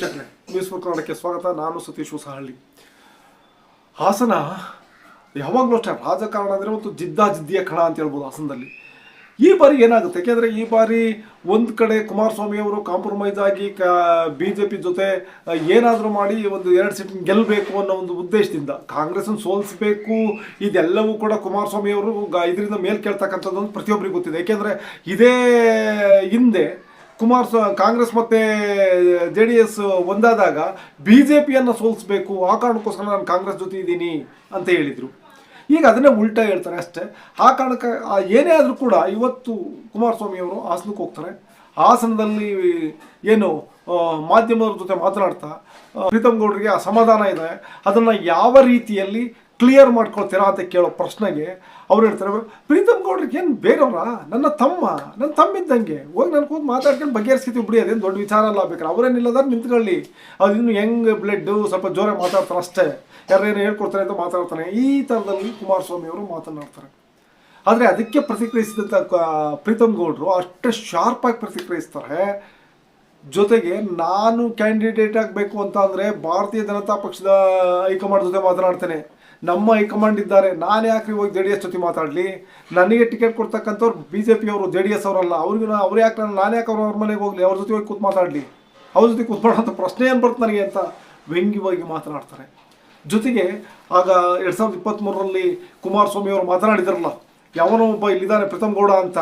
News ಕನ್ನಡಕ್ಕೆ ಸ್ವಾಗತ. ನಾನು ಸತೀಶ್ ಹೊಸಹಳ್ಳಿ. ಹಾಸನ ಯಾವಾಗಲೂ ಅಷ್ಟೇ ರಾಜಕಾರಣ ಅಂದರೆ ಒಂದು ಜಿದ್ದ ಜಿದ್ದಿಯ ಕಣ ಅಂತ ಹೇಳ್ಬೋದು ಹಾಸನದಲ್ಲಿ. ಈ ಬಾರಿ ಏನಾಗುತ್ತೆ? ಯಾಕೆಂದರೆ ಈ ಬಾರಿ ಒಂದು ಕಡೆ ಕುಮಾರಸ್ವಾಮಿ ಅವರು ಕಾಂಪ್ರಮೈಸ್ ಆಗಿ ಕ ಬಿ ಜೆ ಪಿ ಜೊತೆ ಏನಾದರೂ ಮಾಡಿ ಒಂದು ಎರಡು ಸೀಟಿನ ಗೆಲ್ಲಬೇಕು ಅನ್ನೋ ಒಂದು ಉದ್ದೇಶದಿಂದ ಕಾಂಗ್ರೆಸ್ಸನ್ನು ಸೋಲಿಸಬೇಕು, ಇದೆಲ್ಲವೂ ಕೂಡ ಕುಮಾರಸ್ವಾಮಿ ಅವರು ಇದರಿಂದ ಮೇಲ್ ಕೇಳ್ತಕ್ಕಂಥದ್ದು ಪ್ರತಿಯೊಬ್ಬರಿಗೂ ಗೊತ್ತಿದೆ. ಯಾಕೆಂದರೆ ಇದೇ ಹಿಂದೆ ಕುಮಾರ್ ಕಾಂಗ್ರೆಸ್ ಮತ್ತೆ ಜೆ ಡಿ ಎಸ್ ಒಂದಾದಾಗ ಬಿ ಜೆ ಪಿಯನ್ನು ಸೋಲಿಸಬೇಕು, ಆ ಕಾರಣಕ್ಕೋಸ್ಕರ ನಾನು ಕಾಂಗ್ರೆಸ್ ಜೊತೆ ಇದ್ದೀನಿ ಅಂತ ಹೇಳಿದರು. ಈಗ ಅದನ್ನೇ ಉಲ್ಟಾ ಹೇಳ್ತಾರೆ ಅಷ್ಟೇ. ಆ ಕಾರಣಕ್ಕೆ ಏನೇ ಆದರೂ ಕೂಡ ಇವತ್ತು ಕುಮಾರಸ್ವಾಮಿ ಅವರು ಹಾಸನಕ್ಕೆ ಹೋಗ್ತಾರೆ. ಹಾಸನದಲ್ಲಿ ಏನು ಮಾಧ್ಯಮದವ್ರ ಜೊತೆ ಮಾತನಾಡ್ತಾ ಪ್ರೀತಮ್ ಗೌಡ್ರಿಗೆ ಅಸಮಾಧಾನ ಇದೆ. ಅದನ್ನು ಯಾವ ರೀತಿಯಲ್ಲಿ ಕ್ಲಿಯರ್ ಮಾಡ್ಕೊಳ್ತೀರಾ ಅಂತ ಕೇಳೋ ಪ್ರಶ್ನೆಗೆ ಅವ್ರು ಹೇಳ್ತಾರೆ, ಪ್ರೀತಮ್ ಗೌಡ್ರಿಗೆ ಏನು ಬೇರೆಯವರ? ನನ್ನ ತಮ್ಮ ನನ್ನ ತಮ್ಮಿದ್ದಂಗೆ. ಹೋಗಿ ನನ್ನ ಕೂತು ಮಾತಾಡ್ಕೊಂಡು ಬಗೆಹರಿಸ್ತೀವಿ ಬಿಡಿ, ಅದೇನು ದೊಡ್ಡ ವಿಚಾರ ಅಲ್ಲ ಬೇಕಾದ್ರೆ. ಅವರೇನಿಲ್ಲದ ನಿಂತ್ಕೊಳ್ಳಿ. ಅದು ಇನ್ನು ಹೆಂಗ್ ಬ್ಲಡ್ಡು ಸ್ವಲ್ಪ ಜೋರೆ ಮಾತಾಡ್ತಾರೆ ಅಷ್ಟೇ. ಯಾರೇನು ಹೇಳ್ಕೊಡ್ತಾರೆ ಅಂತ ಮಾತಾಡ್ತಾನೆ. ಈ ಥರದಲ್ಲಿ ಕುಮಾರಸ್ವಾಮಿ ಅವರು ಮಾತನಾಡ್ತಾರೆ. ಆದರೆ ಅದಕ್ಕೆ ಪ್ರತಿಕ್ರಿಯಿಸಿದಂಥ ಪ್ರೀತಮ್ ಗೌಡ್ರು ಅಷ್ಟೇ ಶಾರ್ಪಾಗಿ ಪ್ರತಿಕ್ರಿಯಿಸ್ತಾರೆ. ಜೊತೆಗೆ ನಾನು ಕ್ಯಾಂಡಿಡೇಟ್ ಆಗಬೇಕು ಅಂತ ಅಂದರೆ ಭಾರತೀಯ ಜನತಾ ಪಕ್ಷದ ಹೈಕಮಾಂಡ್ ಜೊತೆ ಮಾತನಾಡ್ತೇನೆ. ನಮ್ಮ ಹೈಕಮಾಂಡ್ ಇದ್ದಾರೆ. ನಾನು ಯಾಕೆ ಹೋಗಿ ಜೆ ಡಿ ಎಸ್ ಜೊತೆ ಮಾತಾಡಲಿ. ನನಗೆ ಟಿಕೆಟ್ ಕೊಡ್ತಕ್ಕಂಥವ್ರು ಬಿ ಜೆ ಪಿಯವರು ಜೆ ಡಿ ಎಸ್ ಅವರಲ್ಲ. ಅವ್ರಿಗೆ ಅವ್ರು ಯಾಕೆ ನಾನು ನಾನು ಯಾಕೆ ಅವ್ರ ಅವ್ರ ಮನೆಗೆ ಹೋಗಲಿ? ಅವ್ರ ಜೊತೆ ಹೋಗಿ ಕೂತ್ ಮಾತಾಡಲಿ. ಅವ್ರ ಜೊತೆ ಕೂತ್ಕೊಳ್ಳೋಂಥ ಪ್ರಶ್ನೆ ಏನು ಬರುತ್ತೆ ನನಗೆ ಅಂತ ವ್ಯಂಗ್ಯವಾಗಿ ಮಾತನಾಡ್ತಾರೆ. ಜೊತೆಗೆ ಆಗ ಎರಡು ಸಾವಿರದ ಇಪ್ಪತ್ತ್ಮೂರರಲ್ಲಿ ಕುಮಾರಸ್ವಾಮಿ ಅವರು ಮಾತನಾಡಿದಾರಲ್ಲ, ಯಾವನೋ ಒಬ್ಬ ಇಲ್ಲಿದ್ದಾನೆ ಪ್ರಥಮ್ ಗೌಡ ಅಂತ.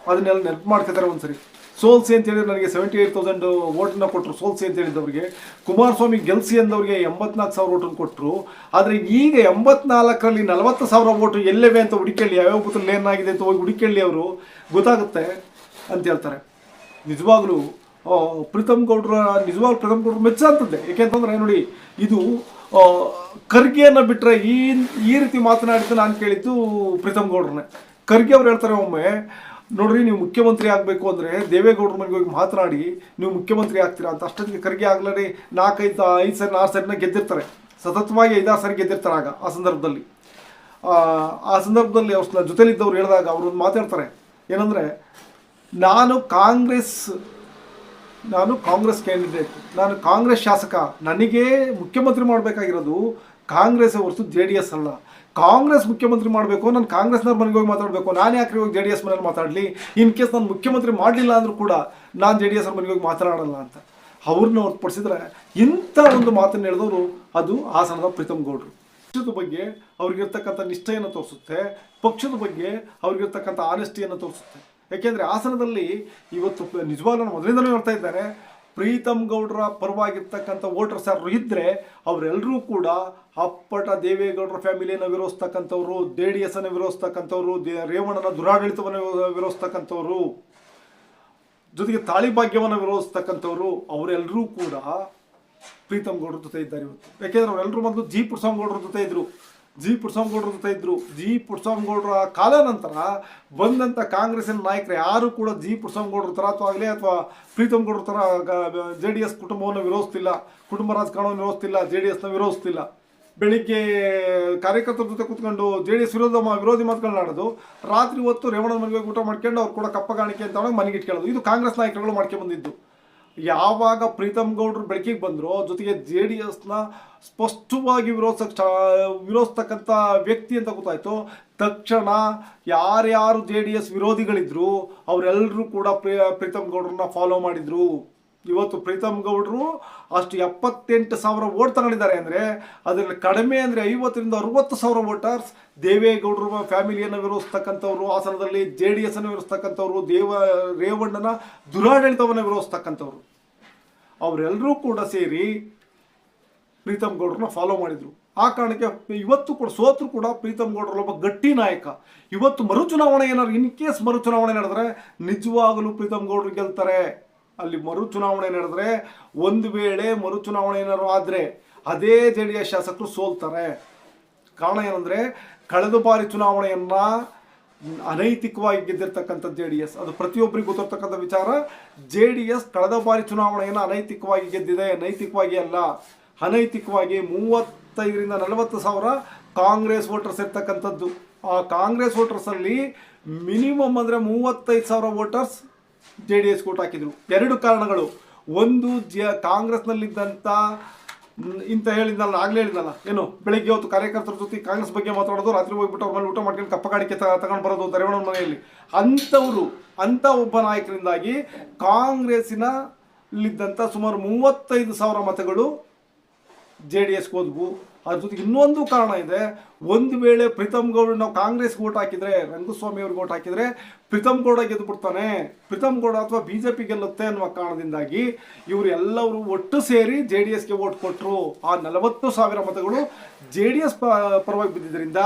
ಅದನ್ನೆಲ್ಲ ನೆನಪು ಒಂದು ಒಂದ್ಸರಿ. ಸೋಲ್ಸಿ ಅಂತ ಹೇಳಿದ್ರೆ ನನಗೆ ಸೆವೆಂಟಿ ಏಯ್ಟ್ ತೌಸಂಡ್ ಓಟನ್ನ ಕೊಟ್ಟರು ಸೋಲ್ಸಿ ಅಂತ ಹೇಳಿದವರಿಗೆ. ಕುಮಾರಸ್ವಾಮಿ ಗೆಲ್ಸಿ ಅಂದವ್ರಿಗೆ ಎಂಬತ್ನಾಲ್ಕು ಸಾವಿರ ಓಟನ್ನು ಕೊಟ್ಟರು ಆದರೆ ಈಗ ಎಂಬತ್ನಾಲ್ಕರಲ್ಲಿ ನಲವತ್ತು ಸಾವಿರ ಓಟು ಎಲ್ಲೇವೆ ಅಂತ ಹುಡುಕೇಳಿ, ಯಾವ್ಯಾವ ಬೂತಲ್ಲಿ ಏನಾಗಿದೆ ಅಂತ ಹೋಗಿ ಹುಡುಕೇಳಿ ಅವರು, ಗೊತ್ತಾಗುತ್ತೆ ಅಂತ ಹೇಳ್ತಾರೆ. ನಿಜವಾಗ್ಲೂ ಪ್ರೀತಮ್ ಗೌಡ್ರ, ನಿಜವಾಗ್ಲೂ ಪ್ರೀತಮ್ ಗೌಡ್ರು ಮೆಚ್ಚ ಯಾಕೆ ಯಾಕೆಂತಂದ್ರೆ ನೋಡಿ, ಇದು ಖರ್ಗೆಯನ್ನು ಬಿಟ್ಟರೆ ಈ ಈ ರೀತಿ ಮಾತನಾಡಿದ್ದು ನಾನು ಕೇಳಿದ್ದು ಪ್ರೀತಮ್ ಗೌಡ್ರನ್ನೇ. ಖರ್ಗೆ ಅವ್ರು ಹೇಳ್ತಾರೆ ಒಮ್ಮೆ ನೋಡ್ರಿ ನೀವು ಮುಖ್ಯಮಂತ್ರಿ ಆಗಬೇಕು ಅಂದರೆ ದೇವೇಗೌಡರ ಮನೆಗೆ ಹೋಗಿ ಮಾತನಾಡಿ ನೀವು ಮುಖ್ಯಮಂತ್ರಿ ಆಗ್ತೀರಾ ಅಂತ ಅಷ್ಟೊತ್ತಿಗೆ ಖರ್ಗೆ ಆಗ್ಲೇ ನಾಲ್ಕೈದು ಐದು ಸರಿ ಆರು ಸರಿನ ಗೆದ್ದಿರ್ತಾರೆ. ಸತತವಾಗಿ ಐದಾರು ಸರಿ ಗೆದ್ದಿರ್ತಾರೆ ಆಗ ಆ ಸಂದರ್ಭದಲ್ಲಿ. ಆ, ಸಂದರ್ಭದಲ್ಲಿ ಅವ್ರ ಜೊತೆಲಿದ್ದವ್ರು ಹೇಳಿದಾಗ ಅವರು ಮಾತಾಡ್ತಾರೆ. ಏನಂದರೆ ನಾನು ಕಾಂಗ್ರೆಸ್ ನಾನು ಕಾಂಗ್ರೆಸ್ ಕ್ಯಾಂಡಿಡೇಟ್ ನಾನು ಕಾಂಗ್ರೆಸ್ ಶಾಸಕ ನನಗೆ ಮುಖ್ಯಮಂತ್ರಿ ಮಾಡಬೇಕಾಗಿರೋದು ಕಾಂಗ್ರೆಸ್ ಹೊರತು ಜೆ ಡಿ ಎಸ್ ಅಲ್ಲ. ಕಾಂಗ್ರೆಸ್ ಮುಖ್ಯಮಂತ್ರಿ ಮಾಡಬೇಕು, ನಾನು ಕಾಂಗ್ರೆಸ್ನವ್ರ ಮನೆಗೆ ಹೋಗಿ ಮಾತಾಡಬೇಕು. ನಾನು ಯಾಕೆ ಹೋಗಿ ಜೆ ಡಿ ಎಸ್ ಮನೇಲಿ ಮಾತಾಡಲಿ? ಇನ್ ಕೇಸ್ ನಾನು ಮುಖ್ಯಮಂತ್ರಿ ಮಾಡಲಿಲ್ಲ ಅಂದರೂ ಕೂಡ ನಾನು ಜೆ ಡಿ ಎಸ್ ಮನೆಗೆ ಹೋಗಿ ಮಾತನಾಡಲ್ಲ ಅಂತ. ಅವ್ರನ್ನ ಹೊರತುಪಡಿಸಿದ್ರೆ ಇಂಥ ಒಂದು ಮಾತನ್ನು ಹೇಳಿದವರು ಅದು ಹಾಸನದ ಪ್ರೀತಮ್ ಗೌಡ್ರು. ಪಕ್ಷದ ಬಗ್ಗೆ ಅವ್ರಿಗಿರ್ತಕ್ಕಂಥ ನಿಷ್ಠೆಯನ್ನು ತೋರಿಸುತ್ತೆ, ಪಕ್ಷದ ಬಗ್ಗೆ ಅವ್ರಿಗಿರ್ತಕ್ಕಂಥ ಆನೆಸ್ಟಿಯನ್ನು ತೋರಿಸುತ್ತೆ. ಯಾಕೆಂದರೆ ಹಾಸನದಲ್ಲಿ ಇವತ್ತು ನಿಜವಾಗ್ಲೂ ಮೊದಲಿಂದಲೂ ಹೇಳ್ತಾ ಇದ್ದಾರೆ ಪ್ರೀತಮ್ ಗೌಡರ ಪರವಾಗಿರ್ತಕ್ಕಂಥ ವೋಟರ್ಸ್ ಯಾರು ಇದ್ದರೆ ಅವರೆಲ್ಲರೂ ಕೂಡ ಅಪ್ಪಟ ದೇವೇಗೌಡರ ಫ್ಯಾಮಿಲಿಯನ್ನು ವಿರೋಧಿಸ್ತಕ್ಕಂಥವ್ರು ಜೆ ಡಿ ಎಸ್ ಅನ್ನು ವಿರೋಧಿಸ್ತಕ್ಕಂಥವ್ರು ರೇವಣ್ಣನ ದುರಾಡಳಿತವನ್ನು ವಿರೋ- ವಿರೋಧಿಸ್ತಕ್ಕಂಥವ್ರು ಜೊತೆಗೆ ತಾಳಿ ಭಾಗ್ಯವನ್ನು ವಿರೋಧಿಸ್ತಕ್ಕಂಥವ್ರು ಅವರೆಲ್ಲರೂ ಕೂಡ ಪ್ರೀತಮ್ ಗೌಡರ ಜೊತೆ ಇದ್ದಾರೆ ಇವತ್ತು. ಯಾಕೆಂದ್ರೆ ಅವರೆಲ್ಲರೂ ಮೊದಲು ಜಿ ಗೌಡರ ಜೊತೆ ಇದ್ರು. ಜಿ ಪುಟ್ಸ್ವಾಮಿಗೌಡರು ಅಂತ ಇದ್ರು. ಜಿ ಪುಟ್ಸ್ವಾಮಿಗೌಡರ ಕಾಲ ನಂತರ ಬಂದಂಥ ಕಾಂಗ್ರೆಸ್ಸಿನ ನಾಯಕರು ಯಾರು ಕೂಡ ಜಿ ಪುಟ್ಸ್ವಾಮಿಗೌಡರ ಥರ ಅಥವಾ ಆಗಲಿ ಅಥವಾ ಪ್ರೀತಮ್ ಗೌಡರ ಥರ ಜೆ ಡಿ ಎಸ್ ಕುಟುಂಬವನ್ನು ವಿರೋಧಿಸ್ತಿಲ್ಲ. ಕುಟುಂಬ ರಾಜಕಾರಣವನ್ನು ವಿರೋಧಿಸ್ತಿಲ್ಲ, ಜೆ ಡಿ ಎಸ್ನ ವಿರೋಧಿಸ್ತಿಲ್ಲ. ಬೆಳಿಗ್ಗೆ ಕಾರ್ಯಕರ್ತರ ಜೊತೆ ಕೂತ್ಕೊಂಡು ಜೆ ಡಿ ಎಸ್ ವಿರೋಧ ವಿರೋಧಿ ಮಾತುಗಳನ್ನಾಡೋದು ರಾತ್ರಿ ಹೊತ್ತು ರೇವಣ್ಣ ಮನೆಗೆ ಊಟ ಮಾಡ್ಕೊಂಡು ಅವ್ರು ಕೂಡ ಕಪ್ಪ ಕಾಣಿಕೆ ಅಂತ ಮನೆಗೆ ಇಟ್ಕೊಳ್ಳೋದು ಇದು ಕಾಂಗ್ರೆಸ್ ನಾಯಕರುಗಳು ಮಾಡ್ಕೊಂಡು ಬಂದಿದ್ದು. ಯಾವಾಗ ಪ್ರೀತಮ್ ಗೌಡ್ರು ಬೆಳಕಿಗೆ ಬಂದರು ಜೊತೆಗೆ ಜೆ ಡಿ ಎಸ್ನ ಸ್ಪಷ್ಟವಾಗಿ ವಿರೋಧ ವಿರೋಧಿಸ್ತಕ್ಕಂಥ ವ್ಯಕ್ತಿ ಅಂತ ಗೊತ್ತಾಯಿತು. ತಕ್ಷಣ ಯಾರ್ಯಾರು ಜೆ ಡಿ ಎಸ್ ವಿರೋಧಿಗಳಿದ್ರು ಅವರೆಲ್ಲರೂ ಕೂಡ ಪ್ರಿ- ಪ್ರೀತಮ್ ಗೌಡ್ರನ್ನ ಫಾಲೋ ಮಾಡಿದ್ರು. ಇವತ್ತು ಪ್ರೀತಮ್ ಗೌಡ್ರು ಅಷ್ಟು ಎಪ್ಪತ್ತೆಂಟು ಸಾವಿರ ವೋಟ್ ತಗೊಂಡಿದ್ದಾರೆ ಅಂದರೆ ಅದರಲ್ಲಿ ಕಡಿಮೆ ಅಂದರೆ ಐವತ್ತರಿಂದ ಅರುವತ್ತು ಸಾವಿರ ವೋಟರ್ಸ್ ದೇವೇಗೌಡರು ಫ್ಯಾಮಿಲಿಯನ್ನು ವಿರೋಧಿಸ್ತಕ್ಕಂಥವ್ರು, ಹಾಸನದಲ್ಲಿ ಜೆ ಡಿ ಎಸ್ ಅನ್ನು ವಿರೋಧಿಸ್ತಕ್ಕಂಥವ್ರು, ದೇವ ರೇವಣ್ಣನ ದುರಾಡಳಿತವನ್ನು ವಿರೋಧಿಸ್ತಕ್ಕಂಥವ್ರು. ಅವರೆಲ್ಲರೂ ಕೂಡ ಸೇರಿ ಪ್ರೀತಮ್ ಗೌಡ್ರನ್ನ ಫಾಲೋ ಮಾಡಿದರು. ಆ ಕಾರಣಕ್ಕೆ ಇವತ್ತು ಕೂಡ ಸೋತರು ಕೂಡ ಪ್ರೀತಮ್ ಗೌಡ್ರಲ್ಲಿ ಒಬ್ಬ ಗಟ್ಟಿ ನಾಯಕ. ಇವತ್ತು ಮರುಚುನಾವಣೆ ಏನಾದ್ರು ಇನ್ ಕೇಸ್ ಮರುಚುನಾವಣೆ ನಡೆದ್ರೆ ನಿಜವಾಗಲೂ ಪ್ರೀತಮ್ ಗೌಡ್ರು ಗೆಲ್ತಾರೆ. ಅಲ್ಲಿ ಮರು ಚುನಾವಣೆ ನಡೆದ್ರೆ ಒಂದು ವೇಳೆ ಮರು ಚುನಾವಣೆ ಏನಾದ್ರು ಆದರೆ ಅದೇ ಜೆ ಡಿ ಎಸ್ ಶಾಸಕರು ಸೋಲ್ತಾರೆ. ಕಾರಣ ಏನಂದರೆ ಕಳೆದ ಬಾರಿ ಚುನಾವಣೆಯನ್ನು ಅನೈತಿಕವಾಗಿ ಗೆದ್ದಿರ್ತಕ್ಕಂಥ ಜೆ ಡಿ ಎಸ್ ಅದು ಪ್ರತಿಯೊಬ್ಬರಿಗೂ ಗೊತ್ತಿರ್ತಕ್ಕಂಥ ವಿಚಾರ. ಜೆ ಡಿ ಎಸ್ ಕಳೆದ ಬಾರಿ ಚುನಾವಣೆಯನ್ನು ಅನೈತಿಕವಾಗಿ ಗೆದ್ದಿದೆ. ನೈತಿಕವಾಗಿ ಅಲ್ಲ. ಅನೈತಿಕವಾಗಿ ಮೂವತ್ತೈದರಿಂದ ನಲವತ್ತು ಸಾವಿರ ಕಾಂಗ್ರೆಸ್ ವೋಟರ್ಸ್ ಇರ್ತಕ್ಕಂಥದ್ದು. ಆ ಕಾಂಗ್ರೆಸ್ ವೋಟರ್ಸಲ್ಲಿ ಮಿನಿಮಮ್ ಅಂದರೆ ಮೂವತ್ತೈದು ಸಾವಿರ voters J D S coat ಹಾಕಿದ್ರು. ಎರಡು ಕಾರಣಗಳು. ಒಂದು ಜ ಕಾಂಗ್ರೆಸ್ನಲ್ಲಿದ್ದಂಥ ಇಂತ ಹೇಳಿದ್ನಲ್ಲ, ಆಗಲೇ ಹೇಳಿದ್ನಲ್ಲ, ಏನು, ಬೆಳಗ್ಗೆ ಹೊತ್ತು ಕಾರ್ಯಕರ್ತರ ಜೊತೆ ಕಾಂಗ್ರೆಸ್ ಬಗ್ಗೆ ಮಾತಾಡೋದು, ರಾತ್ರಿ ಹೋಗ್ಬಿಟ್ಟು ಅವ್ರ ಮೇಲೆ ಊಟ ಮಾಡ್ಕೊಂಡು ಕಪ್ಪ ಗಾಡಿಕೆ ತಗೊಂಡು ಬರೋದು ತರೇವಣ್ಣ ಮನೆಯಲ್ಲಿ. ಅಂಥವರು, ಅಂಥ ಒಬ್ಬ ನಾಯಕರಿಂದಾಗಿ ಕಾಂಗ್ರೆಸ್ಸಿನಲ್ಲಿದ್ದಂಥ ಸುಮಾರು ಮೂವತ್ತೈದು ಸಾವಿರ ಮತಗಳು ಜೆ ಡಿ ಎಸ್ಗೆ ಹೋದ್ವು. ಅದ್ರ ಜೊತೆಗೆ ಇನ್ನೊಂದು ಕಾರಣ ಇದೆ. ಒಂದು ವೇಳೆ ಪ್ರೀತಮ್ ಗೌಡ ನಾವು ಕಾಂಗ್ರೆಸ್ಗೆ ಓಟ್ ಹಾಕಿದ್ರೆ, ರಂಗಸ್ವಾಮಿ ಅವ್ರಿಗೆ ಓಟ್ ಹಾಕಿದ್ರೆ ಪ್ರೀತಮ್ ಗೌಡ ಗೆದ್ದು ಬಿಡ್ತಾನೆ. ಪ್ರೀತಮ್ ಗೌಡ ಅಥವಾ ಬಿ ಜೆ ಪಿ ಗೆಲ್ಲುತ್ತೆ ಅನ್ನುವ ಕಾರಣದಿಂದಾಗಿ ಇವರು ಒಟ್ಟು ಸೇರಿ ಜೆ ಡಿ ಎಸ್ಗೆ ಓಟ್ ಕೊಟ್ಟರು ಆ ನಲವತ್ತು ಸಾವಿರ ಮತಗಳು ಜೆ ಡಿ ಎಸ್ ಪರವಾಗಿ ಬಿದ್ದಿದ್ದರಿಂದ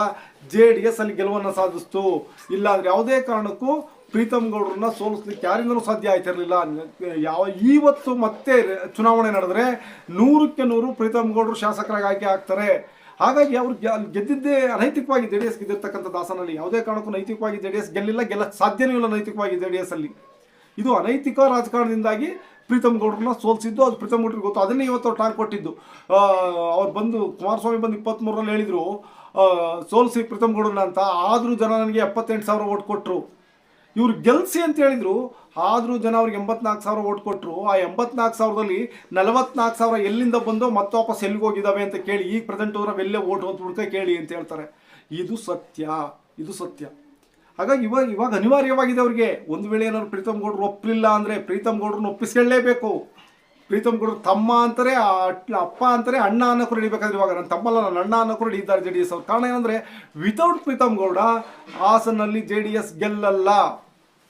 ಜೆ ಡಿ ಎಸ್ ಅಲ್ಲಿ ಗೆಲುವನ್ನು ಸಾಧಿಸ್ತು. ಇಲ್ಲಾಂದ್ರೆ ಯಾವುದೇ ಕಾರಣಕ್ಕೂ ಪ್ರೀತಮ್ ಗೌಡ್ರನ್ನ ಸೋಲಿಸ್ಲಿಕ್ಕೆ ಯಾರಿಂದಲೂ ಸಾಧ್ಯ ಆಯ್ತಿರಲಿಲ್ಲ ಯಾವ ಇವತ್ತು ಮತ್ತೆ ಚುನಾವಣೆ ನಡೆದ್ರೆ ನೂರಕ್ಕೆ ನೂರು ಪ್ರೀತಮ್ ಗೌಡ್ರು ಶಾಸಕರಾಗಿ ಆಯ್ಕೆ ಆಗ್ತಾರೆ. ಹಾಗಾಗಿ ಅವ್ರು ಗೆದ್ದಿದ್ದೇ ಅನೈತಿಕವಾಗಿ ಜೆ ಡಿ ಎಸ್ ಗೆದ್ದಿರ್ತಕ್ಕಂಥ ದಾಸನಲ್ಲಿ ಯಾವುದೇ ಕಾರಣಕ್ಕೂ ನೈತಿಕವಾಗಿ ಜೆ ಡಿ ಎಸ್ ಗೆಲ್ಲಿಲ್ಲ, ಗೆಲ್ಲ, ಸಾಧ್ಯನೂ ಇಲ್ಲ ನೈತಿಕವಾಗಿ ಜೆ ಡಿ ಎಸ್ ಅಲ್ಲಿ. ಇದು ಅನೈತಿಕ ರಾಜಕಾರಣದಿಂದಾಗಿ ಪ್ರೀತಮ್ ಗೌಡ್ರನ್ನ ಸೋಲಿಸಿದ್ದು, ಅದು ಪ್ರೀತಮ್ ಗೌಡ್ರಿಗೆ ಗೊತ್ತು. ಅದನ್ನೇ ಇವತ್ತು ಅವ್ರು ಟಾಂಗ್ ಕೊಟ್ಟಿದ್ದು. ಅವ್ರು ಬಂದು ಕುಮಾರಸ್ವಾಮಿ ಬಂದು ಇಪ್ಪತ್ತ್ಮೂರರಲ್ಲಿ ಹೇಳಿದರು ಸೋಲಿಸಿ ಪ್ರೀತಮ್ ಗೌಡ್ರನ್ನ ಅಂತ. ಆದರೂ ಜನ ನನಗೆ ಎಪ್ಪತ್ತೆಂಟು ಸಾವಿರ ಓಟ್ ಕೊಟ್ಟರು ಇವ್ರು ಗೆಲ್ಸಿ ಅಂತ ಹೇಳಿದ್ರು, ಆದರೂ ಜನ ಅವ್ರಿಗೆ ಎಂಬತ್ನಾಲ್ಕು ಸಾವಿರ ಓಟ್ ಕೊಟ್ಟರು ಆ ಎಂಬತ್ನಾಲ್ಕು ಸಾವಿರದಲ್ಲಿ ನಲವತ್ನಾಲ್ಕು ಸಾವಿರ ಎಲ್ಲಿಂದ ಬಂದು ಮತ್ತೆ ವಾಪಸ್ ಎಲ್ಲಿಗೆ ಹೋಗಿದ್ದಾವೆ ಅಂತ ಕೇಳಿ, ಈಗ ಪ್ರೆಸೆಂಟ್ ಹೋದ್ರೆ ಎಲ್ಲೇ ಓಟ್ ಅಂತ ಹುಡ್ಕ ಕೇಳಿ ಅಂತ ಹೇಳ್ತಾರೆ. ಇದು ಸತ್ಯ ಇದು ಸತ್ಯ. ಹಾಗಾಗಿ ಇವಾಗ ಇವಾಗ ಅನಿವಾರ್ಯವಾಗಿದೆ ಅವ್ರಿಗೆ. ಒಂದು ವೇಳೆ ಏನಾದ್ರು ಪ್ರೀತಮ್ ಗೌಡ್ರು ಒಪ್ಪಲಿಲ್ಲ ಅಂದರೆ ಪ್ರೀತಮ್ ಗೌಡ್ರನ್ನ ಒಪ್ಪಿಸ್ಕೊಳ್ಳೇಬೇಕು. ಪ್ರೀತಮ್ ಗೌಡರು ತಮ್ಮ ಅಂತಾರೆ ಅಪ್ಪ ಅಂತಾರೆ, ಅಣ್ಣ ಅನ್ನೋಕ್ಕೂ ಹಿಡಿಬೇಕಾದ್ರೆ ಇವಾಗ ನನ್ನ ತಮ್ಮಲ್ಲ, ನನ್ನ ಅಣ್ಣ ಅನ್ನೋಕ್ಕೂ ಹಿಡಿದ್ದಾರೆ ಜೆ ಡಿ ಎಸ್ ಅವ್ರು. ಕಾರಣ ಏನಂದರೆ ವಿತೌಟ್ ಪ್ರೀತಮ್ ಗೌಡ, ಹಾಸನಲ್ಲಿ ಜೆ ಡಿ ಎಸ್ ಗೆಲ್ಲಲ್ಲ.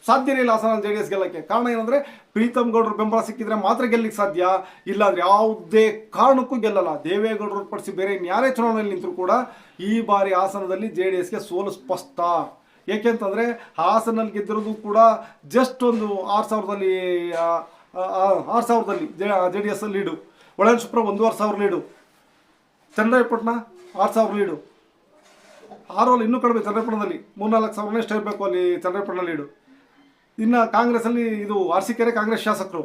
ಸಾಧ್ಯನೇ ಇಲ್ಲ ಹಾಸನಲ್ಲಿ ಜೆ ಡಿ ಎಸ್ ಗೆಲ್ಲಕ್ಕೆ. ಕಾರಣ ಏನಂದರೆ, ಪ್ರೀತಮ್ ಗೌಡರು ಬೆಂಬಲ ಸಿಕ್ಕಿದ್ರೆ ಮಾತ್ರ ಗೆಲ್ಲಕ್ಕೆ ಸಾಧ್ಯ. ಇಲ್ಲಾಂದ್ರೆ ಯಾವುದೇ ಕಾರಣಕ್ಕೂ ಗೆಲ್ಲಲ್ಲ. ದೇವೇಗೌಡರು ಪಡಿಸಿ ಬೇರೆ ಯಾರೇ ಚುನಾವಣೆಯಲ್ಲಿ ನಿಂತರೂ ಕೂಡ ಈ ಬಾರಿ ಹಾಸನದಲ್ಲಿ ಜೆ ಡಿ ಎಸ್ಗೆ ಸೋಲು ಸ್ಪಷ್ಟ. ಏಕೆಂತಂದರೆ ಹಾಸನಲ್ಲಿ ಗೆದ್ದಿರೋದು ಕೂಡ ಜಸ್ಟ್ ಒಂದು ಆರು ಸಾವಿರದಲ್ಲಿ ಆರು ಸಾವಿರದಲ್ಲಿ, ಜೆ ಡಿ ಎಸ್ ಲೀಡು. ಒಳನ್ಶುಪ್ರ ಒಂದೂವರೆ ಸಾವಿರ ಲೀಡು. ಚನ್ನರಾಯಪಟ್ಟಣ ಆರು ಸಾವಿರ ಲೀಡು. ಆರು ಅಲ್ಲಿ ಇನ್ನೂ ಕಡಿಮೆ ಚನ್ನರಾಯಪಟ್ಟಣದಲ್ಲಿ, ಮೂರ್ನಾಲ್ಕು ಸಾವಿರನೇ ಎಷ್ಟು ಇರಬೇಕು ಅಲ್ಲಿ ಚನ್ನರಾಯಪಟ್ಟಣ ಲೀಡು. ಇನ್ನು ಕಾಂಗ್ರೆಸ್ಸಲ್ಲಿ ಇದು ಅರಸೀಕೆರೆ ಕಾಂಗ್ರೆಸ್ ಶಾಸಕರು,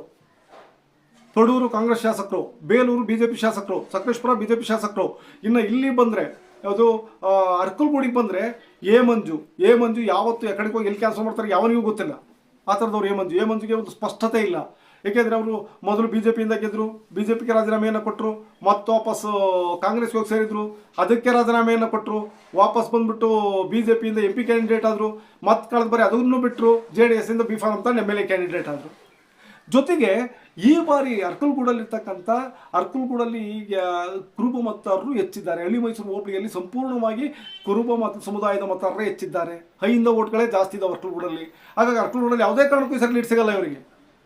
ತೊಡೂರು ಕಾಂಗ್ರೆಸ್ ಶಾಸಕರು, ಬೇಲೂರು ಬಿ ಜೆ ಪಿ ಶಾಸಕರು, ಸಕಲೇಶ್ಪುರ ಪಿ ಶಾಸಕರು. ಇನ್ನು ಇಲ್ಲಿ ಬಂದರೆ, ಯಾವುದು ಅರ್ಕಲ್ಗೂಡಿಗೆ ಬಂದರೆ ಎ ಮಂಜು ಎ ಮಂಜು ಯಾವತ್ತು ಎಕಡೆಗೆ ಹೋಗಿ ಎಲ್ಲಿ ಕೆಲಸ ಮಾಡ್ತಾರೆ ಯಾವನಿಗೂ ಗೊತ್ತಿಲ್ಲ. ಆ ಥರದವ್ರು ಎ ಮಂಜು ಒಂದು ಸ್ಪಷ್ಟತೆ ಇಲ್ಲ. ಏಕೆಂದರೆ ಅವರು ಮೊದಲು ಬಿ ಜೆ ಪಿಯಿಂದ ಗೆದ್ದರು ಬಿ ಜೆ ಪಿಗೆ ರಾಜೀನಾಮೆಯನ್ನು ಕೊಟ್ಟರು ಮತ್ತೆ ವಾಪಸ್ ಕಾಂಗ್ರೆಸ್ಗೆ ಹೋಗಿ ಸೇರಿದ್ರು, ಅದಕ್ಕೆ ರಾಜೀನಾಮೆಯನ್ನು ಕೊಟ್ಟರು ವಾಪಸ್ ಬಂದುಬಿಟ್ಟು ಬಿ ಜೆ ಪಿಯಿಂದ ಎಂ ಪಿ ಕ್ಯಾಂಡಿಡೇಟ್ ಆದರು, ಮತ್ತೆ ಕಳೆದ ಬರೀ ಅದನ್ನು ಬಿಟ್ಟರು ಜೆ ಡಿ ಎಸ್ಸಿಂದ ಬಿ ಫಾರ್ಮ್ ಅಂತ ಎಂ ಎಲ್ ಎ ಕ್ಯಾಂಡಿಡೇಟ್ ಆದರು. ಜೊತೆಗೆ ಈ ಬಾರಿ ಅರ್ಕಲ್ಗೂಡಲ್ಲಿರ್ತಕ್ಕಂಥ, ಅರ್ಕಲ್ಗೂಡಲ್ಲಿ ಈಗ ಕುರುಬ ಮತದಾರರು ಹೆಚ್ಚಿದ್ದಾರೆ ಹಳ್ಳಿ ಮೈಸೂರು ಹೋಬಳಿಯಲ್ಲಿ ಸಂಪೂರ್ಣವಾಗಿ ಕುರುಬ ಮತ ಸಮುದಾಯದ ಮತದಾರರೇ ಹೆಚ್ಚಿದ್ದಾರೆ ಹೈಯಿಂದ ಓಟ್ಗಳೇ ಜಾಸ್ತಿ ಇದ್ದಾವೆ ಅರ್ಕಲ್ಗೂಡಲ್ಲಿ. ಹಾಗಾಗಿ ಅರ್ಕಲ್ಗೂಡಲ್ಲಿ ಯಾವುದೇ ಕಾರಣಕ್ಕೂ ಈ ಸರಿ ಲೀಡ್ ಸಿಗಲ್ಲ ಇವರಿಗೆ.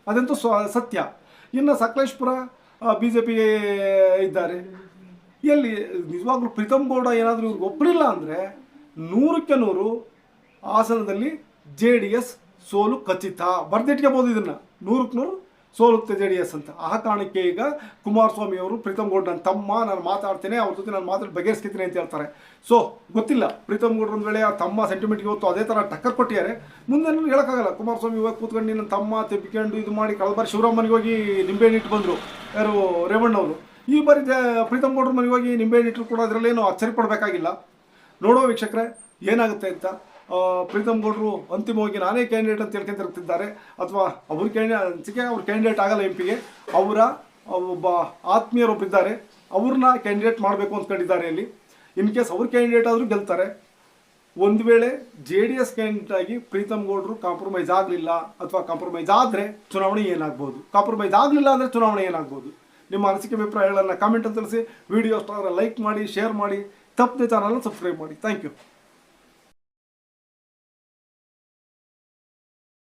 ಅದಂತೂ ಸ್ವ, ಸತ್ಯ. ಇನ್ನು ಸಕಲೇಶ್ಪುರ ಬಿ ಜೆ ಪಿ ಇದ್ದಾರೆ. ಎಲ್ಲಿ, ನಿಜವಾಗ್ಲೂ ಪ್ರೀತಮ್ ಗೌಡ ಏನಾದರೂ ಇವ್ರಿಗೆ ಒಪ್ಪಲಿಲ್ಲ ಅಂದರೆ ನೂರಕ್ಕೆ ನೂರು ಹಾಸನದಲ್ಲಿ ಜೆ ಡಿ ಎಸ್ ಸೋಲು ಖಚಿತ. ಬರ್ದಿಟ್ಕೋಬೋದು ಇದನ್ನು. ನೂರಕ್ಕೆ ನೂರು ಸೋಲುತ್ತೆ ಜೆ ಡಿ ಎಸ್ ಅಂತ. ಆ ಕಾರಣಕ್ಕೆ ಈಗ ಕುಮಾರಸ್ವಾಮಿ ಅವರು ಪ್ರೀತಮ್ ಗೌಡ್ ನನ್ನ ತಮ್ಮ ನಾನು ಮಾತಾಡ್ತೇನೆ, ಅವ್ರ ಜೊತೆ ನಾನು ಮಾತಾಡಿ ಬಗೆಹರಿಸ್ಕೊತೀನಿ ಅಂತ ಹೇಳ್ತಾರೆ. ಸೊ ಗೊತ್ತಿಲ್ಲ. ಪ್ರೀತಮ್ ಗೌಡ್ರ ಒಂದು ವೇಳೆ ಆ ತಮ್ಮ ಸೆಂಟಿಮೆಂಟ್ಗೆ ಇವತ್ತು ಅದೇ ಥರ ಟಕ್ಕರ್ ಕೊಟ್ಟಿದ್ದಾರೆ. ಮುಂದೆ ಹೇಳೋಕ್ಕಾಗಲ್ಲ. ಕುಮಾರಸ್ವಾಮಿ ಇವಾಗ ಕೂತ್ಕೊಂಡು ನನ್ನ ತಮ್ಮ ತೆಪ್ಪಿಕೊಂಡು ಇದು ಮಾಡಿ ಕಳೆದ ಬಾರಿ ಶಿವರಾಮನಿಗೆ ಹೋಗಿ ನಿಂಬೆಹಣ್ಣು ಇಟ್ಟು ಬಂದರು. ಯಾರು? ರೇವಣ್ಣವರು ಈ ಬಾರಿ ಪ್ರೀತಮ್ ಗೌಡ್ರ ಮನೆಗೆ ಹೋಗಿ ನಿಂಬೆಹಣ್ಣು ಇಟ್ಟರು ಕೂಡ ಅದರಲ್ಲೇನು ಅಚ್ಚರಿ ಪಡಬೇಕಾಗಿಲ್ಲ. ನೋಡೋ ವೀಕ್ಷಕರೇ, ಏನಾಗುತ್ತೆ ಅಂತ. ಪ್ರೀತಮ್ ಗೌಡ್ರು ಅಂತಿಮವಾಗಿ ನಾನೇ ಕ್ಯಾಂಡಿಡೇಟ್ ಅಂತ ಹೇಳ್ಕೊಂತಿರ್ತಿದ್ದಾರೆ ಅಥವಾ ಅವ್ರ ಕ್ಯಾಂಡಿ ಅನ್ಸಿಕೆ ಅವ್ರ ಕ್ಯಾಂಡಿಡೇಟ್ ಆಗಲ್ಲ ಎಂ ಪಿಗೆ ಅವರ ಒಬ್ಬ ಆತ್ಮೀಯರೊಬ್ಬಿದ್ದಾರೆ ಅವ್ರನ್ನ ಕ್ಯಾಂಡಿಡೇಟ್ ಮಾಡಬೇಕು ಅಂದ್ಕೊಂಡಿದ್ದಾರೆ ಇಲ್ಲಿ. ಇನ್ ಕೇಸ್ ಅವ್ರ ಕ್ಯಾಂಡಿಡೇಟ್ ಆದರೂ ಗೆಲ್ತಾರೆ. ಒಂದು ವೇಳೆ ಜೆ ಡಿ ಎಸ್ ಕ್ಯಾಂಡಿಡೇಟ್ ಆಗಿ ಪ್ರೀತಮ್ ಗೌಡ್ರು ಕಾಂಪ್ರಮೈಸ್ ಆಗಲಿಲ್ಲ ಅಥವಾ ಕಾಂಪ್ರಮೈಸ್ ಆದರೆ ಚುನಾವಣೆ ಏನಾಗ್ಬೋದು? ಕಾಂಪ್ರಮೈಸ್ ಆಗಲಿಲ್ಲ ಅಂದರೆ ಚುನಾವಣೆ ಏನಾಗ್ಬೋದು? ನಿಮ್ಮ ಅನಿಸಿಕೆ ಅಭಿಪ್ರಾಯಗಳನ್ನು ಕಾಮೆಂಟ್ ತಿಳಿಸಿ. ವಿಡಿಯೋ ಲೈಕ್ ಮಾಡಿ ಶೇರ್ ಮಾಡಿ. ತಪ್ಪದೆ ಚಾನಲ್ನ ಸಬ್ಸ್ಕ್ರೈಬ್ ಮಾಡಿ. Thank you